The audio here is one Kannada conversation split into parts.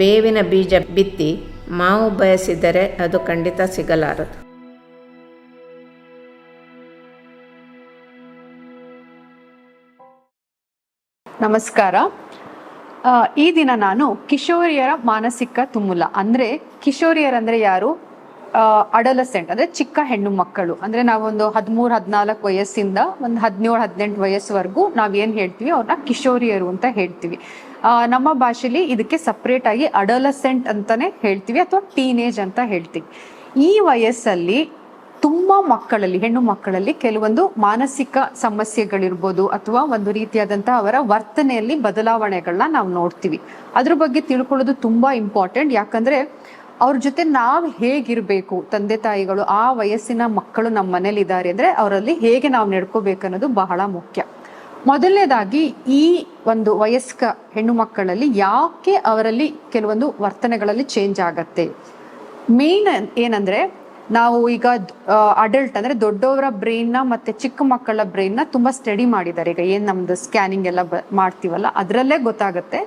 ಬೇವಿನ ಬೀಜ ಬಿತ್ತಿ ಮಾವು ಬಯಸಿದರೆ ಅದು ಖಂಡಿತ ಸಿಗಲಾರದು. ನಮಸ್ಕಾರ. ಈ ದಿನ ನಾನು ಕಿಶೋರಿಯರ ಮಾನಸಿಕ ತುಮುಲ, ಅಂದ್ರೆ ಕಿಶೋರಿಯರಂದ್ರೆ ಯಾರು? ಅಡಲಸೆಂಟ್ ಅಂದ್ರೆ ಚಿಕ್ಕ ಹೆಣ್ಣು ಮಕ್ಕಳು. ಅಂದ್ರೆ ನಾವೊಂದು ಹದಿಮೂರು, ಹದಿನಾಲ್ಕು ವಯಸ್ಸಿಂದ ಒಂದು ಹದಿನೇಳು, ಹದಿನೆಂಟು ವಯಸ್ಸುವರೆಗೂ ನಾವ್ ಏನ್ ಹೇಳ್ತೀವಿ, ಅವ್ರನ್ನ ಕಿಶೋರಿಯರು ಅಂತ ಹೇಳ್ತೀವಿ. ನಮ್ಮ ಭಾಷೆಲಿ ಇದಕ್ಕೆ ಸಪ್ರೇಟ್ ಆಗಿ ಅಡಲಸೆಂಟ್ ಅಂತಾನೆ ಹೇಳ್ತೀವಿ ಅಥವಾ ಟೀನೇಜ್ ಅಂತ ಹೇಳ್ತೀವಿ. ಈ ವಯಸ್ಸಲ್ಲಿ ತುಂಬ ಮಕ್ಕಳಲ್ಲಿ, ಹೆಣ್ಣು ಮಕ್ಕಳಲ್ಲಿ ಕೆಲವೊಂದು ಮಾನಸಿಕ ಸಮಸ್ಯೆಗಳಿರ್ಬೋದು ಅಥವಾ ಒಂದು ರೀತಿಯಾದಂತಹ ಅವರ ವರ್ತನೆಯಲ್ಲಿ ಬದಲಾವಣೆಗಳನ್ನ ನಾವು ನೋಡ್ತೀವಿ. ಅದ್ರ ಬಗ್ಗೆ ತಿಳ್ಕೊಳ್ಳೋದು ತುಂಬಾ ಇಂಪಾರ್ಟೆಂಟ್ ಯಾಕಂದ್ರೆ ಅವ್ರ ಜೊತೆ ನಾವು ಹೇಗಿರ್ಬೇಕು, ತಂದೆ ತಾಯಿಗಳು ಆ ವಯಸ್ಸಿನ ಮಕ್ಕಳು ನಮ್ಮ ಮನೇಲಿ ಇದ್ದಾರೆ ಅಂದ್ರೆ ಅವರಲ್ಲಿ ಹೇಗೆ ನಾವು ನಡ್ಕೋಬೇಕನ್ನೋದು ಬಹಳ ಮುಖ್ಯ. ಮೊದಲನೇದಾಗಿ ಈ ಒಂದು ವಯಸ್ಕ ಹೆಣ್ಣು ಮಕ್ಕಳಲ್ಲಿ ಯಾಕೆ ಅವರಲ್ಲಿ ಕೆಲವೊಂದು ವರ್ತನೆಗಳಲ್ಲಿ ಚೇಂಜ್ ಆಗತ್ತೆ? ಮೇನ್ ಏನಂದ್ರೆ, ನಾವು ಈಗ ಅಡಲ್ಟ್ ಅಂದ್ರೆ ದೊಡ್ಡವರ ಬ್ರೈನ್ನ ಮತ್ತೆ ಚಿಕ್ಕ ಮಕ್ಕಳ ಬ್ರೈನ್ನ ತುಂಬಾ ಸ್ಟಡಿ ಮಾಡಿದ್ದಾರೆ. ಈಗ ಏನ್ ನಮ್ದು ಸ್ಕ್ಯಾನಿಂಗ್ ಎಲ್ಲ ಮಾಡ್ತೀವಲ್ಲ, ಅದರಲ್ಲೇ ಗೊತ್ತಾಗುತ್ತೆ.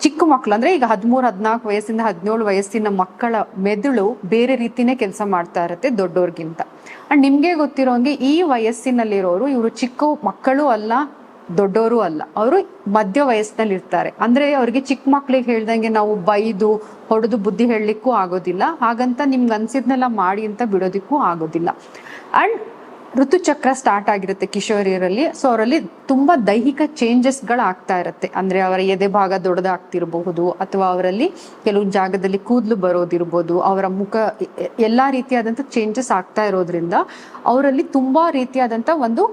ಚಿಕ್ಕ ಮಕ್ಕಳು ಅಂದ್ರೆ ಈಗ ಹದಿಮೂರು, ಹದಿನಾಲ್ಕು ವಯಸ್ಸಿಂದ ಹದಿನೇಳು ವಯಸ್ಸಿನ ಮಕ್ಕಳ ಮೆದುಳು ಬೇರೆ ರೀತಿನೇ ಕೆಲಸ ಮಾಡ್ತಾ ಇರುತ್ತೆ ದೊಡ್ಡವ್ರಿಗಿಂತ ಅಂಡ್ ನಿಮ್ಗೆ ಗೊತ್ತಿರೋಂಗೆ ಈ ವಯಸ್ಸಿನಲ್ಲಿರೋರು ಇವರು ಚಿಕ್ಕ ಮಕ್ಕಳು ಅಲ್ಲ ದೊಡ್ಡವರು ಅಲ್ಲ. ಅವರು ಮಧ್ಯ ವಯಸ್ಸಿನಲ್ಲಿ ಇರ್ತಾರೆ ಅಂದ್ರೆ ಅವ್ರಿಗೆ ಚಿಕ್ಕ ಮಕ್ಳಿಗೆ ಹೇಳ್ದಂಗೆ ನಾವು ಬೈದು, ಹೊಡೆದು ಬುದ್ಧಿ ಹೇಳಲಿಕ್ಕೂ ಆಗೋದಿಲ್ಲ. ಹಾಗಂತ ನಿಮ್ಗೆ ಅನ್ಸಿದ್ನೆಲ್ಲ ಮಾಡಿ ಅಂತ ಬಿಡೋದಿಕ್ಕೂ ಆಗೋದಿಲ್ಲ. ಅಂಡ್ ಋತುಚಕ್ರ ಸ್ಟಾರ್ಟ್ ಆಗಿರುತ್ತೆ ಕಿಶೋರಿಯರಲ್ಲಿ ಸೊ ಅವರಲ್ಲಿ ತುಂಬಾ ದೈಹಿಕ ಚೇಂಜಸ್ಗಳು ಆಗ್ತಾ ಇರುತ್ತೆ. ಅಂದ್ರೆ ಅವರ ಎದೆ ಭಾಗ ದೊಡ್ಡದಾಗ್ತಿರಬಹುದು, ಅಥವಾ ಅವರಲ್ಲಿ ಕೆಲವು ಜಾಗದಲ್ಲಿ ಕೂದಲು ಬರೋದಿರ್ಬೋದು, ಅವರ ಮುಖ ಎಲ್ಲಾ ರೀತಿಯಾದಂತ ಚೇಂಜಸ್ ಆಗ್ತಾ ಇರೋದ್ರಿಂದ ಅವರಲ್ಲಿ ತುಂಬಾ ರೀತಿಯಾದಂತ ಒಂದು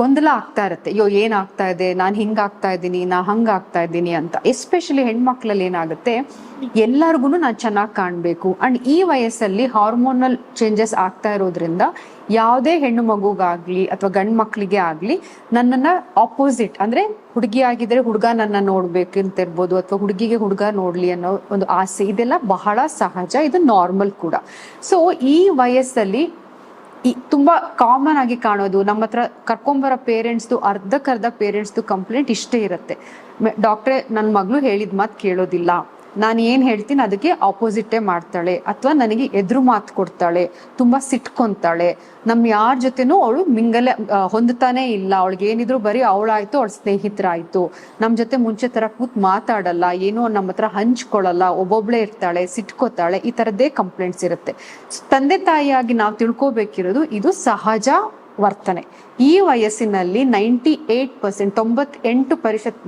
ಗೊಂದಲ ಆಗ್ತಾ ಇರುತ್ತೆ. ಅಯ್ಯೋ, ಏನಾಗ್ತಾ ಇದೆ? ನಾನು ಹಿಂಗಾಗ್ತಾ ಇದ್ದೀನಿ, ನಾ ಹಂಗಾಗ್ತಾ ಇದ್ದೀನಿ ಅಂತ. ಎಸ್ಪೆಷಲಿ ಹೆಣ್ಮಕ್ಳಲ್ಲಿ ಏನಾಗುತ್ತೆ ಎಲ್ಲರಿಗೂ ನಾನು ಚೆನ್ನಾಗಿ ಕಾಣಬೇಕು. ಅಂಡ್ ಈ ವಯಸ್ಸಲ್ಲಿ ಹಾರ್ಮೋನಲ್ ಚೇಂಜಸ್ ಆಗ್ತಾ ಇರೋದ್ರಿಂದ ಯಾವುದೇ ಹೆಣ್ಣು ಮಗುಗಾಗ್ಲಿ ಅಥವಾ ಗಂಡು ಮಕ್ಕಳಿಗೆ ಆಗಲಿ, ನನ್ನನ್ನ ಆಪೋಸಿಟ್ ಅಂದ್ರೆ ಹುಡುಗಿ ಆಗಿದ್ರೆ ಹುಡುಗ ನನ್ನ ನೋಡ್ಬೇಕು ಅಂತ ಇರ್ಬೋದು ಅಥವಾ ಹುಡುಗಿಗೆ ಹುಡುಗ ನೋಡಲಿ ಅನ್ನೋ ಒಂದು ಆಸೆ, ಇದೆಲ್ಲ ಬಹಳ ಸಹಜ, ಇದು ನಾರ್ಮಲ್ ಕೂಡ. ಸೊ ಈ ವಯಸ್ಸಲ್ಲಿ ಈ ತುಂಬಾ ಕಾಮನ್ ಆಗಿ ಕಾಣೋದು. ನಮ್ಮ ಹತ್ರ ಕರ್ಕೊಂಬರೋ ಪೇರೆಂಟ್ಸ್ದು ಅರ್ಧಕ್ಕರ್ಧ ಪೇರೆಂಟ್ಸ್ದು ಕಂಪ್ಲೇಂಟ್ ಇಷ್ಟೇ ಇರುತ್ತೆ. ಡಾಕ್ಟ್ರೆ ನನ್ನ ಮಗಳು ಹೇಳಿದ ಮಾತು ಕೇಳೋದಿಲ್ಲ. ನಾನು ಏನು ಹೇಳ್ತೀನಿ, ಅದಕ್ಕೆ ಆಪೋಸಿಟೇ ಮಾಡ್ತಾಳೆ. ಅಥವಾ ನನಗೆ ಎದುರು ಮಾತು ಕೊಡ್ತಾಳೆ, ತುಂಬ ಸಿಟ್ಕೊಂತಾಳೆ. ನಮ್ಮ ಯಾರ ಜೊತೆನೂ ಅವಳು ಮಿಂಗಲೆ ಹೊಂದುತ್ತಾನೆ ಇಲ್ಲ. ಅವಳಿಗೆ ಏನಿದ್ರು ಬರೀ ಅವಳಾಯ್ತು, ಅವಳ ಸ್ನೇಹಿತರಾಯ್ತು. ನಮ್ಮ ಜೊತೆ ಮುಂಚೆ ತರ ಕೂತ್ ಮಾತಾಡಲ್ಲ, ಏನೋ ನಮ್ಮ ಹತ್ರ ಹಂಚ್ಕೊಳ್ಳಲ್ಲ, ಒಬ್ಬೊಬ್ಳೆ ಇರ್ತಾಳೆ, ಸಿಟ್ಕೋತಾಳೆ, ಈ ತರದ್ದೇ ಕಂಪ್ಲೇಂಟ್ಸ್ ಇರುತ್ತೆ. ತಂದೆ ತಾಯಿಯಾಗಿ ನಾವು ತಿಳ್ಕೊಬೇಕಿರೋದು, ಇದು ಸಹಜ ವರ್ತನೆ. ಈ ವಯಸ್ಸಿನಲ್ಲಿ ನೈಂಟಿ ಏಟ್ ಪರ್ಸೆಂಟ್, ತೊಂಬತ್ತೆಂಟು ಪರಿಷತ್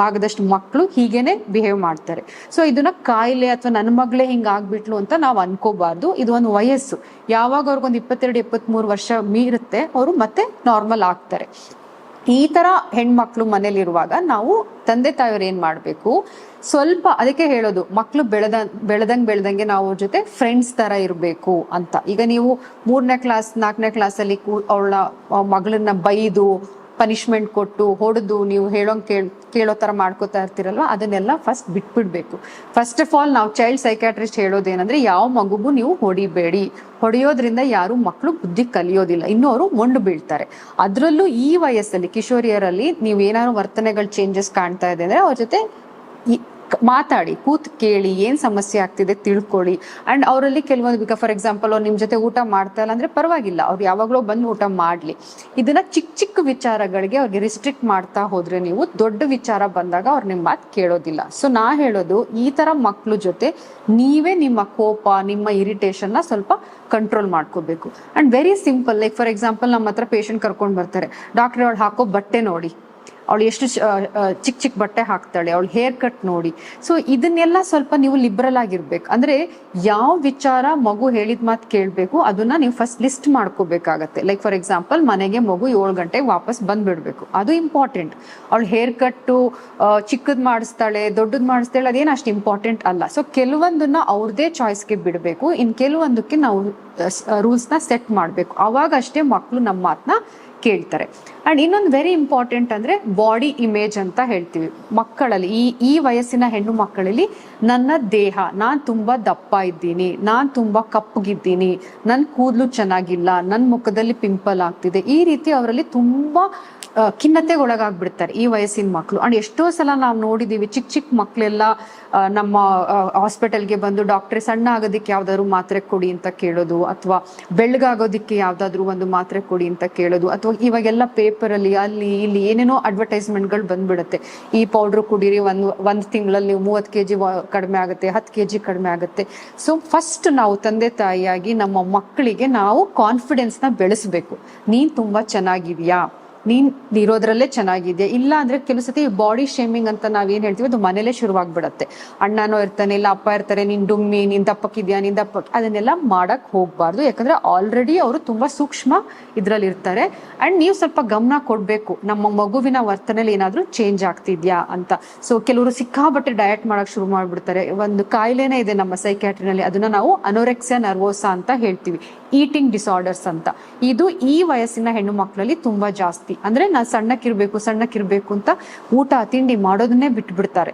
ಭಾಗದಷ್ಟು ಮಕ್ಕಳು ಹೀಗೇನೆ ಬಿಹೇವ್ ಮಾಡ್ತಾರೆ. ಸೊ ಇದನ್ನ ಕಾಯಿಲೆ ಅಥವಾ ನನ್ನ ಮಗಳೇ ಹಿಂಗೆ ಆಗ್ಬಿಟ್ಲು ಅಂತ ನಾವು ಅನ್ಕೋಬಾರ್ದು. ಇದು ಒಂದು ವಯಸ್ಸು. ಯಾವಾಗ ಅವ್ರಿಗೊಂದು ಇಪ್ಪತ್ತೆರಡು ಇಪ್ಪತ್ತ್ಮೂರು ವರ್ಷ ಮೀರುತ್ತೆ, ಅವರು ಮತ್ತೆ ನಾರ್ಮಲ್ ಆಗ್ತಾರೆ. ಈ ತರ ಹೆಣ್ಮಕ್ಳು ಮನೇಲಿರುವಾಗ ನಾವು ತಂದೆ ತಾಯಿಯವ್ರು ಏನು ಮಾಡಬೇಕು? ಸ್ವಲ್ಪ ಅದಕ್ಕೆ ಹೇಳೋದು ಮಕ್ಕಳು ಬೆಳೆದ, ಬೆಳೆದಂಗೆ ಬೆಳೆದಂಗೆ ನಾವು ಅವ್ರ ಜೊತೆ ಫ್ರೆಂಡ್ಸ್ ಥರ ಇರಬೇಕು ಅಂತ. ಈಗ ನೀವು ಮೂರನೇ ಕ್ಲಾಸ್ ನಾಲ್ಕನೇ ಕ್ಲಾಸಲ್ಲಿ ಅವಳ ಮಗಳನ್ನ ಬೈದು ಪನಿಷ್ಮೆಂಟ್ ಕೊಟ್ಟು ಹೊಡೆದು ನೀವು ಹೇಳೋಂಗೆ ಕೇಳ್, ಕೇಳೋ ತರ ಮಾಡ್ಕೋತಾ ಇರ್ತೀರಲ್ವ? ಅದನ್ನೆಲ್ಲ ಫಸ್ಟ್ ಬಿಟ್ಬಿಡ್ಬೇಕು. ಫಸ್ಟ್ ಆಫ್ ಆಲ್ ನಾವು ಚೈಲ್ಡ್ ಸೈಕ್ಯಾಟ್ರಿಸ್ಟ್ ಹೇಳೋದೇನಂದ್ರೆ ಯಾವ ಮಗುಗೂ ನೀವು ಹೊಡಿಬೇಡಿ. ಹೊಡೆಯೋದ್ರಿಂದ ಯಾರು ಮಕ್ಕಳು ಬುದ್ಧಿ ಕಲಿಯೋದಿಲ್ಲ. ಇನ್ನೂ ಅವರು ಮೊಂಡು ಬೀಳ್ತಾರೆ. ಅದರಲ್ಲೂ ಈ ವಯಸ್ಸಲ್ಲಿ ಕಿಶೋರಿಯರಲ್ಲಿ ನೀವು ಏನಾದ್ರು ವರ್ತನೆಗಳು ಚೇಂಜಸ್ ಕಾಣ್ತಾ ಇದೆ ಅಂದರೆ ಅವ್ರ ಜೊತೆ ಮಾತಾಡಿ, ಕೂತ್ ಕೇಳಿ ಏನ್ ಸಮಸ್ಯೆ ಆಗ್ತಿದೆ ತಿಳ್ಕೊಳ್ಳಿ ಅಂಡ್ ಅವರಲ್ಲಿ ಕೆಲವೊಂದು, ಈಗ ಫಾರ್ ಎಕ್ಸಾಂಪಲ್ ಅವ್ರು ನಿಮ್ ಜೊತೆ ಊಟ ಮಾಡ್ತಾ ಇಲ್ಲ ಅಂದ್ರೆ ಪರವಾಗಿಲ್ಲ, ಅವ್ರು ಯಾವಾಗ್ಲೂ ಬಂದು ಊಟ ಮಾಡ್ಲಿ. ಇದನ್ನ ಚಿಕ್ಕ ಚಿಕ್ಕ ವಿಚಾರಗಳಿಗೆ ಅವ್ರಿಗೆ ರಿಸ್ಟ್ರಿಕ್ಟ್ ಮಾಡ್ತಾ ಹೋದ್ರೆ ನೀವು ದೊಡ್ಡ ವಿಚಾರ ಬಂದಾಗ ಅವ್ರು ನಿಮ್ ಮಾತು ಕೇಳೋದಿಲ್ಲ. ಸೊ ನಾ ಹೇಳೋದು, ಈ ತರ ಮಕ್ಳು ಜೊತೆ ನೀವೇ ನಿಮ್ಮ ಕೋಪ, ನಿಮ್ಮ ಇರಿಟೇಷನ್ನ ಸ್ವಲ್ಪ ಕಂಟ್ರೋಲ್ ಮಾಡ್ಕೋಬೇಕು. And very simple like for example ನಮ್ಮ ಹತ್ರ ಪೇಷಂಟ್ ಕರ್ಕೊಂಡು ಬರ್ತಾರೆ ಡಾಕ್ಟರ್ ಅವ್ಳು ಹಾಕೋ ಬಟ್ಟೆ ನೋಡಿ. ಅವಳು ಎಷ್ಟು ಚಿಕ್ಕ ಚಿಕ್ಕ ಬಟ್ಟೆ ಹಾಕ್ತಾಳೆ, ಅವಳು ಹೇರ್ ಕಟ್ ನೋಡಿ. ಸೊ ಇದನ್ನೆಲ್ಲ ಸ್ವಲ್ಪ ನೀವು ಲಿಬ್ರಲ್ ಆಗಿರ್ಬೇಕು. ಅಂದ್ರೆ ಯಾವ ವಿಚಾರ ಮಗು ಹೇಳಿದ ಮಾತು ಕೇಳಬೇಕು, ಅದನ್ನ ನೀವು ಫಸ್ಟ್ ಲಿಸ್ಟ್ ಮಾಡ್ಕೋಬೇಕಾಗತ್ತೆ. ಲೈಕ್ ಫಾರ್ ಎಕ್ಸಾಂಪಲ್ ಮನೆಗೆ ಮಗು ಏಳು ಗಂಟೆಗೆ ವಾಪಸ್ ಬಂದ್ಬಿಡ್ಬೇಕು. ಅದು ಇಂಪಾರ್ಟೆಂಟ್ ಅವಳು ಹೇರ್ ಕಟ್ಟು ಚಿಕ್ಕದ್ ಮಾಡಿಸ್ತಾಳೆ, ದೊಡ್ಡದ್ ಮಾಡಿಸ್ತಾಳೆ, ಅದೇನು ಅಷ್ಟು ಇಂಪಾರ್ಟೆಂಟ್ ಅಲ್ಲ. ಸೊ ಕೆಲವೊಂದನ್ನ ಅವ್ರದೇ ಚಾಯ್ಸ್ಗೆ ಬಿಡಬೇಕು. ಇನ್ ಕೆಲವೊಂದಕ್ಕೆ ನಾವು ರೂಲ್ಸ್ನ ಸೆಟ್ ಮಾಡಬೇಕು. ಅವಾಗ ಅಷ್ಟೇ ಮಕ್ಕಳು ನಮ್ಮ ಮಾತನ್ನ ಕೇಳ್ತಾರೆ. ಅಂಡ್ ಇನ್ನೊಂದು ವೆರಿ ಇಂಪಾರ್ಟೆಂಟ್ ಅಂದ್ರೆ ಬಾಡಿ ಇಮೇಜ್ ಅಂತ ಹೇಳ್ತೀವಿ. ಮಕ್ಕಳಲ್ಲಿ, ಈ ಈ ವಯಸ್ಸಿನ ಹೆಣ್ಣು ಮಕ್ಕಳಲ್ಲಿ ನನ್ನ ದೇಹ, ನಾನು ತುಂಬಾ ದಪ್ಪ ಇದ್ದೀನಿ, ನಾನು ತುಂಬಾ ಕಪ್ಪಗಿದ್ದೀನಿ ನನ್ನ ಕೂದಲು ಚೆನ್ನಾಗಿಲ್ಲ ನನ್ನ ಮುಖದಲ್ಲಿ ಪಿಂಪಲ್ ಆಗ್ತಿದೆ, ಈ ರೀತಿ ಅವರಲ್ಲಿ ತುಂಬಾ ಖಿನ್ನತೆಗೆ ಒಳಗಾಗ್ಬಿಡ್ತಾರೆ ಈ ವಯಸ್ಸಿನ ಮಕ್ಕಳು ಅಂಡ್ ಎಷ್ಟೋ ಸಲ ನಾವು ನೋಡಿದೀವಿ ಚಿಕ್ಕ ಚಿಕ್ಕ ಮಕ್ಕಳೆಲ್ಲ ನಮ್ಮ ಹಾಸ್ಪಿಟಲ್ಗೆ ಬಂದು ಡಾಕ್ಟ್ರೆ ಸಣ್ಣ ಆಗೋದಕ್ಕೆ ಯಾವ್ದಾದ್ರು ಮಾತ್ರೆ ಕೊಡಿ ಅಂತ ಕೇಳೋದು, ಅಥವಾ ಬೆಳ್ಳಗಾಗೋದಕ್ಕೆ ಯಾವ್ದಾದ್ರು ಒಂದು ಮಾತ್ರೆ ಕೊಡಿ ಅಂತ ಕೇಳೋದು, ಅಥವಾ ಇವಾಗೆಲ್ಲ ಪೇಪರಲ್ಲಿ ಅಲ್ಲಿ ಇಲ್ಲಿ ಏನೇನೋ ಅಡ್ವರ್ಟೈಸ್ಮೆಂಟ್ಗಳು ಬಂದ್ಬಿಡುತ್ತೆ. ಈ ಪೌಡ್ರ್ ಕುಡೀರಿ ಒಂದು ಒಂದು ತಿಂಗಳಲ್ಲಿ ನೀವು ಮೂವತ್ತು ಕೆ ಜಿ ಕಡಿಮೆ ಆಗುತ್ತೆ, ಹತ್ತು ಕೆ ಜಿ ಕಡಿಮೆ ಆಗುತ್ತೆ. ಸೊ ಫಸ್ಟ್ ನಾವು ತಂದೆ ತಾಯಿಯಾಗಿ ನಮ್ಮ ಮಕ್ಕಳಿಗೆ ನಾವು ಕಾನ್ಫಿಡೆನ್ಸ್ನ ಬೆಳೆಸಬೇಕು. ನೀನು ತುಂಬ ಚೆನ್ನಾಗಿದ್ಯಾ? ನೀನ್ ಇರೋದ್ರಲ್ಲೇ ಚೆನ್ನಾಗಿದೆ ಇಲ್ಲ ಅಂದ್ರೆ ಕೆಲವು ಸತಿ ಬಾಡಿ ಶೇಮಿಂಗ್ ಅಂತ ನಾವೇನ್ ಹೇಳ್ತೀವಿ, ಅದು ಮನೇಲೆ ಶುರುವಾಗ್ಬಿಡತ್ತೆ. ಅಣ್ಣನೋ ಇರ್ತಾನೆ, ಇಲ್ಲ ಅಪ್ಪ ಇರ್ತಾರೆ, ನಿನ್ ಡುಮ್ಮಿ, ನಿನ್ ದಪ್ಪಕ್ಕಿದ್ಯಾ, ನಿನ್ ದಪ್ಪ ಅದನ್ನೆಲ್ಲ ಮಾಡಕ್ ಹೋಗ್ಬಾರ್ದು. ಯಾಕಂದ್ರೆ ಆಲ್ರೆಡಿ ಅವರು ತುಂಬಾ ಸೂಕ್ಷ್ಮ ಇದ್ರಲ್ಲಿ ಇರ್ತಾರೆ ಅಂಡ್ ನೀವು ಸ್ವಲ್ಪ ಗಮನ ಕೊಡ್ಬೇಕು. ನಮ್ಮ ಮಗುವಿನ ವರ್ತನೆಯಲ್ಲಿ ಏನಾದ್ರೂ ಚೇಂಜ್ ಆಗ್ತಿದ್ಯಾ ಅಂತ. ಸೊ ಕೆಲವರು ಸಿಕ್ಕಾಬಟ್ಟೆ ಡಯಟ್ ಮಾಡಕ್ ಶುರು ಮಾಡ್ಬಿಡ್ತಾರೆ. ಒಂದು ಕಾಯಿಲೆನೇ ಇದೆ ನಮ್ಮ ಸೈಕ್ಯಾಟ್ರಿನಲ್ಲಿ ಅದನ್ನ ನಾವು ಅನೋರೆಕ್ಸಿಯಾ ನರ್ವೋಸಾ ಅಂತ ಹೇಳ್ತೀವಿ. ಈಟಿಂಗ್ ಡಿಸಾರ್ಡರ್ಸ್ ಅಂತ. ಇದು ಈ ವಯಸ್ಸಿನ ಹೆಣ್ಣು ಮಕ್ಕಳಲ್ಲಿ ತುಂಬಾ ಜಾಸ್ತಿ ಅಂದ್ರೆ ನಾ ಸಣ್ಣಕ್ಕಿರ್ಬೇಕು ಸಣ್ಣಕ್ಕಿರ್ಬೇಕು ಅಂತ ಊಟ, ತಿಂಡಿ ಮಾಡೋದನ್ನೇ ಬಿಟ್ಬಿಡ್ತಾರೆ.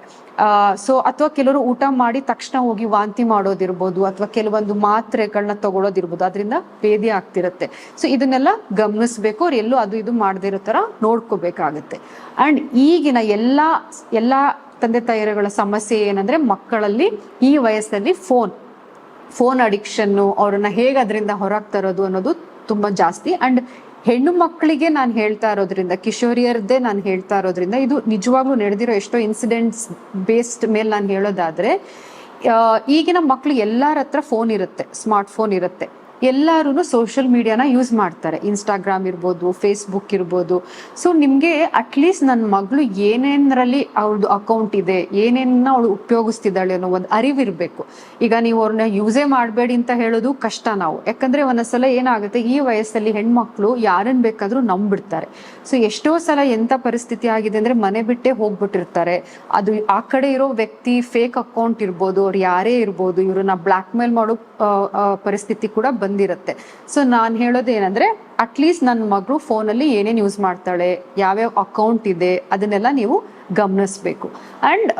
ಸೊ ಅಥವಾ ಕೆಲವರು ಊಟ ಮಾಡಿ ತಕ್ಷಣ ಹೋಗಿ ವಾಂತಿ ಮಾಡೋದಿರ್ಬೋದು, ಅಥವಾ ಕೆಲವೊಂದು ಮಾತ್ರೆಗಳನ್ನ ತಗೊಳೋದಿರ್ಬೋದು, ಅದರಿಂದ ಭೇದಿ ಆಗ್ತಿರುತ್ತೆ. ಸೊ ಇದನ್ನೆಲ್ಲ ಗಮನಿಸ್ಬೇಕು, ಅವ್ರು ಎಲ್ಲೂ ಅದು ಇದು ಮಾಡದೇ ಇರೋ ತರ ನೋಡ್ಕೋಬೇಕಾಗತ್ತೆ. ಅಂಡ್ ಈಗಿನ ಎಲ್ಲಾ ಎಲ್ಲಾ ತಂದೆ ತಾಯಿಗಳ ಸಮಸ್ಯೆ ಏನಂದ್ರೆ ಮಕ್ಕಳಲ್ಲಿ ಈ ವಯಸ್ಸಲ್ಲಿ ಫೋನ್ ಫೋನ್ ಅಡಿಕ್ಷನ್ನು, ಅವ್ರನ್ನ ಹೇಗೆ ಅದರಿಂದ ಹೊರಗೆ ತರೋದು ಅನ್ನೋದು ತುಂಬಾ ಜಾಸ್ತಿ. ಅಂಡ್ ಹೆಣ್ಣು ಮಕ್ಕಳಿಗೆ ನಾನು ಹೇಳ್ತಾ ಇರೋದ್ರಿಂದ ಕಿಶೋರಿಯರದ್ದೇ ನಾನು ಹೇಳ್ತಾ ಇರೋದ್ರಿಂದ, ಇದು ನಿಜವಾಗ್ಲೂ ನಡೆದಿರೋ ಎಷ್ಟೋ ಇನ್ಸಿಡೆಂಟ್ಸ್ ಬೇಸ್ಡ್ ಮೇಲೆ ನಾನು ಹೇಳೋದಾದ್ರೆ ಈಗಿನ ಮಕ್ಕಳು ಎಲ್ಲರ ಹತ್ರ ಫೋನ್ ಇರುತ್ತೆ ಸ್ಮಾರ್ಟ್ ಫೋನ್ ಇರುತ್ತೆ. ಎಲ್ಲರೂ ಸೋಷಿಯಲ್ ಮೀಡಿಯಾನ ಯೂಸ್ ಮಾಡ್ತಾರೆ. ಇನ್ಸ್ಟಾಗ್ರಾಮ್ ಇರ್ಬೋದು ಫೇಸ್ಬುಕ್ ಇರ್ಬೋದು. ಸೊ ನಿಮಗೆ ಅಟ್ಲೀಸ್ಟ್ ನನ್ನ ಮಗಳು ಏನೇನರಲ್ಲಿ ಅವ್ರದ್ದು ಅಕೌಂಟ್ ಇದೆ ಏನೇನ ಅವಳು ಉಪಯೋಗಿಸ್ತಿದ್ದಾಳೆ ಅನ್ನೋ ಒಂದು ಅರಿವಿರಬೇಕು. ಈಗ ನೀವು ಅವ್ರನ್ನ ಯೂಸೇ ಮಾಡಬೇಡಿ ಅಂತ ಹೇಳೋದು ಕಷ್ಟ ನಾವು. ಯಾಕಂದರೆ ಒಂದೊಂದ್ಸಲ ಏನಾಗುತ್ತೆ, ಈ ವಯಸ್ಸಲ್ಲಿ ಹೆಣ್ಮಕ್ಳು ಯಾರನ್ನ ಬೇಕಾದರೂ ನಂಬಿಡ್ತಾರೆ. ಸೊ ಎಷ್ಟೋ ಸಲ ಎಂಥ ಪರಿಸ್ಥಿತಿ ಆಗಿದೆ ಅಂದರೆ ಮನೆ ಬಿಟ್ಟೆ ಹೋಗ್ಬಿಟ್ಟಿರ್ತಾರೆ. ಅದು ಆ ಕಡೆ ಇರೋ ವ್ಯಕ್ತಿ ಫೇಕ್ ಅಕೌಂಟ್ ಇರ್ಬೋದು, ಅವ್ರು ಯಾರೇ ಇರ್ಬೋದು, ಇವ್ರನ್ನ ಬ್ಲ್ಯಾಕ್ ಮೇಲ್ ಮಾಡೋ ಪರಿಸ್ಥಿತಿ ಕೂಡ ಬಂದಿರುತ್ತೆ. ಸೊ ನಾನು ಹೇಳೋದು ಏನಂದ್ರೆ ಅಟ್ಲೀಸ್ಟ್ ನನ್ನ ಮಗಳು ಫೋನಲ್ಲಿ ಏನೇನು ಯೂಸ್ ಮಾಡ್ತಾಳೆ, ಯಾವ್ಯಾವ ಅಕೌಂಟ್ ಇದೆ, ಅದನ್ನೆಲ್ಲ ನೀವು ಗಮನಿಸ್ಬೇಕು. ಅಂಡ್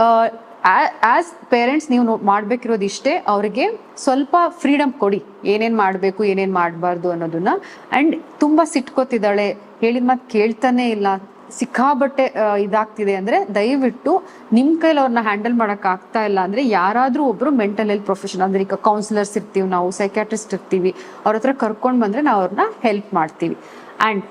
ಆಸ್ ಪೇರೆಂಟ್ಸ್ ನೀವು ಮಾಡಬೇಕಿರೋದು ಇಷ್ಟೇ, ಅವ್ರಿಗೆ ಸ್ವಲ್ಪ ಫ್ರೀಡಮ್ ಕೊಡಿ. ಏನೇನ್ ಮಾಡಬೇಕು, ಏನೇನ್ ಮಾಡಬಾರ್ದು ಅನ್ನೋದನ್ನ. ಅಂಡ್ ತುಂಬಾ ಸಿಟ್ಕೋತಿದ್ದಾಳೆ, ಹೇಳಿದ ಮಾತು ಕೇಳ್ತಾನೆ ಇಲ್ಲ. ಸಿಕ್ಕಾಬಟ್ಟೆ ಇದಾಗ್ತಿದೆ ಅಂದ್ರೆ ದಯವಿಟ್ಟು ನಿಮ್ ಕೈಲಿ ಅವ್ರನ್ನ ಹ್ಯಾಂಡಲ್ ಮಾಡಕ್ ಆಗ್ತಾ ಇಲ್ಲ ಅಂದ್ರೆ ಯಾರಾದ್ರೂ ಒಬ್ರು ಮೆಂಟಲ್ ಹೆಲ್ತ್ ಪ್ರೊಫೆಷನ್ ಅಂದ್ರೆ ಈಗ ಕೌನ್ಸಿಲರ್ಸ್ ಇರ್ತೀವಿ ನಾವು ಸೈಕ್ಯಾಟ್ರಿಸ್ಟ್ ಇರ್ತೀವಿ, ಅವ್ರ ಹತ್ರ ಕರ್ಕೊಂಡು ಬಂದ್ರೆ ನಾವು ಅವ್ರನ್ನ ಹೆಲ್ಪ್ ಮಾಡ್ತೀವಿ. ಅಂಡ್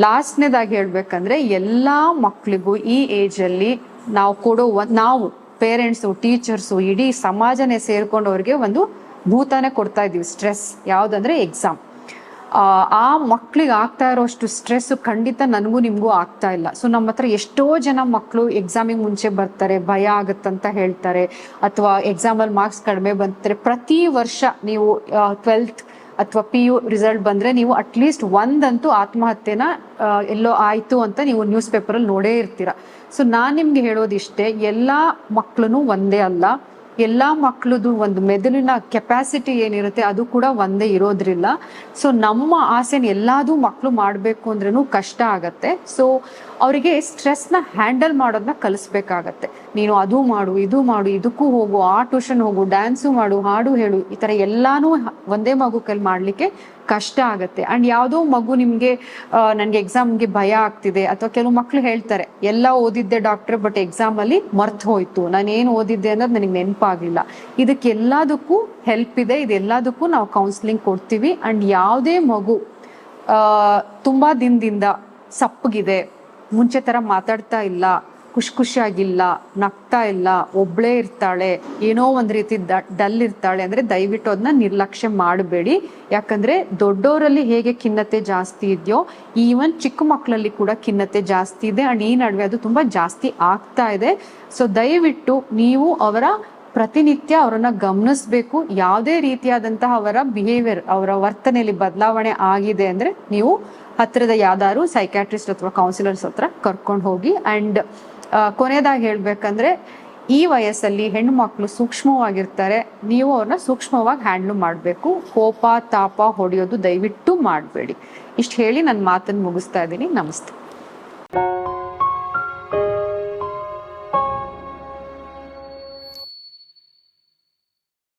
ಲಾಸ್ಟ್ನೇದಾಗಿ ಹೇಳ್ಬೇಕಂದ್ರೆ ಎಲ್ಲಾ ಮಕ್ಳಿಗೂ ಈ ಏಜ್ ಅಲ್ಲಿ ನಾವು ಕೊಡೋ ನಾವು ಪೇರೆಂಟ್ಸು ಟೀಚರ್ಸು ಇಡೀ ಸಮಾಜನೇ ಸೇರ್ಕೊಂಡು ಅವ್ರಿಗೆ ಒಂದು ಭೂತಾನೆ ಕೊಡ್ತಾ ಇದೀವಿ ಸ್ಟ್ರೆಸ್ ಯಾವ್ದಂದ್ರೆ ಎಕ್ಸಾಮ್ ಆ ಮಕ್ಳಿಗೆ ಆಗ್ತಾ ಇರೋಷ್ಟು ಸ್ಟ್ರೆಸ್ ಖಂಡಿತ ನನಗೂ ನಿಮಗೂ ಆಗ್ತಾ ಇಲ್ಲ. ಸೊ ನಮ್ಮ ಹತ್ರ ಎಷ್ಟೋ ಜನ ಮಕ್ಕಳು ಎಕ್ಸಾಮಿಗೆ ಮುಂಚೆ ಬರ್ತಾರೆ, ಭಯ ಆಗುತ್ತಂತ ಹೇಳ್ತಾರೆ, ಅಥವಾ ಎಕ್ಸಾಮಲ್ಲಿ ಮಾರ್ಕ್ಸ್ ಕಡಿಮೆ ಬಂತಾರೆ ಪ್ರತಿ ವರ್ಷ ನೀವು ಟ್ವೆಲ್ತ್ ಅಥವಾ ಪಿ ಯು ರಿಸಲ್ಟ್ ಬಂದ್ರೆ ನೀವು ಅಟ್ಲೀಸ್ಟ್ ಒಂದಂತೂ ಆತ್ಮಹತ್ಯೆನ ಎಲ್ಲೋ ಆಯ್ತು ಅಂತ ನೀವು ನ್ಯೂಸ್ ಪೇಪರಲ್ಲಿ ನೋಡೇ ಇರ್ತೀರ. ಸೊ ನಾನ್ ನಿಮ್ಗೆ ಹೇಳೋದಿಷ್ಟೇ, ಎಲ್ಲಾ ಮಕ್ಳು ಒಂದೇ ಅಲ್ಲ. ಎಲ್ಲಾ ಮಕ್ಕಳದು ಒಂದು ಮೆದುಳಿನ ಕೆಪಾಸಿಟಿ ಏನಿರುತ್ತೆ ಅದು ಕೂಡ ಒಂದೇ ಇರೋದ್ರಿಲ್ಲ. ಸೊ ನಮ್ಮ ಆಸೆನ ಎಲ್ಲಾದು ಮಕ್ಕಳು ಮಾಡಬೇಕು ಅಂದ್ರೂ ಕಷ್ಟ ಆಗತ್ತೆ. ಸೊ ಅವರಿಗೆ ಸ್ಟ್ರೆಸ್ನ ಹ್ಯಾಂಡಲ್ ಮಾಡೋದನ್ನ ಕಲಿಸ್ಬೇಕಾಗತ್ತೆ. ನೀನು ಅದು ಮಾಡು, ಇದು ಮಾಡು, ಇದಕ್ಕೂ ಹೋಗು, ಆ ಟ್ಯೂಷನ್ ಹೋಗು ಡ್ಯಾನ್ಸು ಮಾಡು, ಹಾಡು ಹೇಳು, ಈ ಥರ ಎಲ್ಲಾನು ಒಂದೇ ಮಗು ಕೈಲಿ ಮಾಡ್ಲಿಕ್ಕೆ ಕಷ್ಟ ಆಗುತ್ತೆ. ಅಂಡ್ ಯಾವುದೋ ಮಗು ನಿಮಗೆ ನನಗೆ ಎಕ್ಸಾಮ್ಗೆ ಭಯ ಆಗ್ತಿದೆ ಅಥವಾ ಕೆಲವು ಮಕ್ಕಳು ಹೇಳ್ತಾರೆ, ಎಲ್ಲ ಓದಿದ್ದೆ ಡಾಕ್ಟರ್ ಬಟ್ ಎಕ್ಸಾಮ್ ಅಲ್ಲಿ ಮರ್ತ್ ಹೋಯ್ತು. ನಾನು ಏನು ಓದಿದ್ದೆ ಅನ್ನೋದು ನನಗೆ ನೆನಪಾಗ್ಲಿಲ್ಲ. ಇದಕ್ಕೆ ಎಲ್ಲದಕ್ಕೂ ಹೆಲ್ಪ್ ಇದೆ. ಇದೆಲ್ಲದಕ್ಕೂ ನಾವು ಕೌನ್ಸಿಲಿಂಗ್ ಕೊಡ್ತೀವಿ. ಅಂಡ್ ಯಾವುದೇ ಮಗು ತುಂಬ ದಿನದಿಂದ ಸಪ್ಪಗಿದೆ, ಮುಂಚೆ ತರ ಮಾತಾಡ್ತಾ ಇಲ್ಲ ಖುಷಿ ಖುಷಿಯಾಗಿಲ್ಲ ನಗ್ತಾ ಇಲ್ಲ, ಒಬ್ಳೇ ಇರ್ತಾಳೆ, ಏನೋ ಒಂದ್ ರೀತಿ ಡಲ್ ಇರ್ತಾಳೆ ಅಂದ್ರೆ ದಯವಿಟ್ಟು ಅದನ್ನ ನಿರ್ಲಕ್ಷ್ಯ ಮಾಡಬೇಡಿ. ಯಾಕಂದ್ರೆ ದೊಡ್ಡವರಲ್ಲಿ ಹೇಗೆ ಖಿನ್ನತೆ ಜಾಸ್ತಿ ಇದೆಯೋ, ಈವನ್ ಚಿಕ್ಕ ಮಕ್ಕಳಲ್ಲಿ ಕೂಡ ಖಿನ್ನತೆ ಜಾಸ್ತಿ ಇದೆ. ಅಂಡ್ ಈ ನಡುವೆ ಅದು ತುಂಬಾ ಜಾಸ್ತಿ ಆಗ್ತಾ ಇದೆ. ಸೊ ದಯವಿಟ್ಟು ನೀವು ಅವರ ಪ್ರತಿನಿತ್ಯ ಅವರನ್ನ ಗಮನಿಸ್ಬೇಕು. ಯಾವುದೇ ರೀತಿಯಾದಂತಹ ಅವರ ಬಿಹೇವಿಯರ್ ಅವರ ವರ್ತನೆಯಲ್ಲಿ ಬದಲಾವಣೆ ಆಗಿದೆ ಅಂದ್ರೆ ನೀವು ಹತ್ತಿರದ ಯಾವ್ದಾದ್ರು ಸೈಕ್ಯಾಟ್ರಿಸ್ಟ್ ಅಥವಾ ಕೌನ್ಸಿಲರ್ಸ್ ಹತ್ರ ಕರ್ಕೊಂಡು ಹೋಗಿ. ಅಂಡ್ ಕೊನೆಯದಾಗಿ ಹೇಳ್ಬೇಕಂದ್ರೆ ಈ ವಯಸ್ಸಲ್ಲಿ ಹೆಣ್ಣು ಮಕ್ಕಳು ಸೂಕ್ಷ್ಮವಾಗಿರ್ತಾರೆ, ನೀವು ಅವ್ರನ್ನ ಸೂಕ್ಷ್ಮವಾಗಿ ಹ್ಯಾಂಡ್ಲ್ ಮಾಡಬೇಕು, ಕೋಪ, ತಾಪ ಹೊಡೆಯೋದು ದಯವಿಟ್ಟು ಮಾಡಬೇಡಿ. ಇಷ್ಟು ಹೇಳಿ ನನ್ನ ಮಾತನ್ನು ಮುಗಿಸ್ತಾ ಇದ್ದೀನಿ. ನಮಸ್ತೆ.